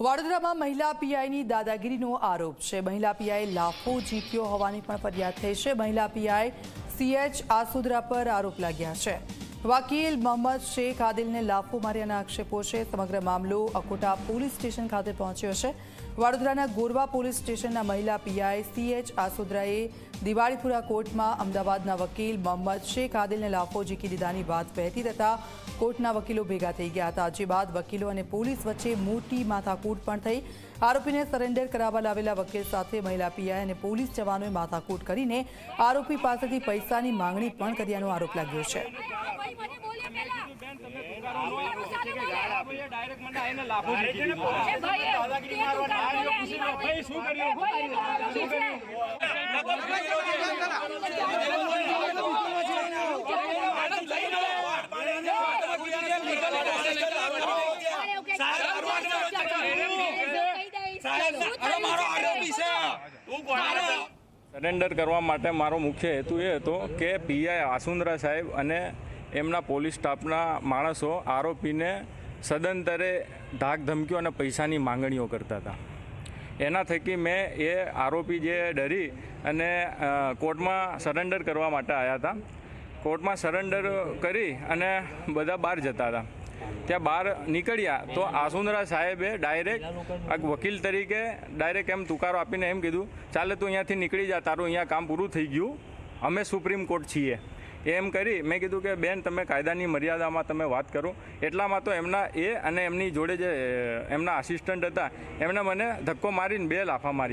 વડોદરામાં મહિલા પીઆઈની દાદાગીરીનો આરોપ છે. મહિલા પીઆઈ લાફો જીત્યો હોવાની પણ ફરિયાદ થઈ છે. મહિલા પીઆઈ સીએચ આસુદ્રા પર આરોપ લાગ્યા છે. વકીલ મોહમ્મદ શેખ આદિલને લાફો માર્યાના આક્ષેપો છે. સમગ્ર મામલો અકોટા પોલીસ સ્ટેશન ખાતે પહોંચ્યો છે. વડોદરાના ગોરવા પોલીસ સ્ટેશનના મહિલા પીઆઈ સીએચ આસોદરાએ દિવાળીપુરા કોર્ટમાં અમદાવાદના વકીલ મોહમ્મદ શેખ આદિલને લાફો ઝીકી દીધાની વાત વહેતી થતા કોર્ટના વકીલો ભેગા થઈ ગયા હતા. જે બાદ વકીલો અને પોલીસ વચ્ચે મોટી માથાકૂટ પણ થઈ. આરોપીને સરેન્ડર કરાવવા લાવેલા વકીલ સાથે મહિલા પીઆઈ અને પોલીસ જવાનોએ માથાકૂટ કરીને આરોપી પાસેથી પૈસાની માંગણી પણ કર્યાનો આરોપ લાગ્યો છે. સરેન્ડર કરવા માટે મારો મુખ્ય હેતુ એ હતો કે પીઆઈ આસુંદરા સાહેબ અને એમના પોલીસ સ્ટાફના માણસો આરોપીને સદંતરે ધાક ધમકીઓ અને પૈસાની માંગણીઓ કરતા હતા. એના થકી મેં એ આરોપી જે ડરી અને કોર્ટમાં સરેન્ડર કરવા માટે આવ્યા હતા. કોર્ટમાં સરેન્ડર કરી અને બધા બહાર જતા હતા. ત્યાં બહાર નીકળ્યા તો આસુંદરા સાહેબે ડાયરેક્ટ વકીલ તરીકે ડાયરેક્ટ એમ તુકારો આપીને એમ કીધું, ચાલે તું અહીંયાથી નીકળી જા, તારું અહીંયા કામ પૂરું થઈ ગયું. અમે સુપ્રીમ કોર્ટ છીએ. એમ કરી મેં કીધું કે, બેન, તમે કાયદાની મર્યાદામાં તમે વાત કરો. એટલામાં તો એમના એ અને એમની જોડે જે, એમના આસિસ્ટન્ટ હતા, એમણે મને ધક્કો મારીને બે લાફા મારી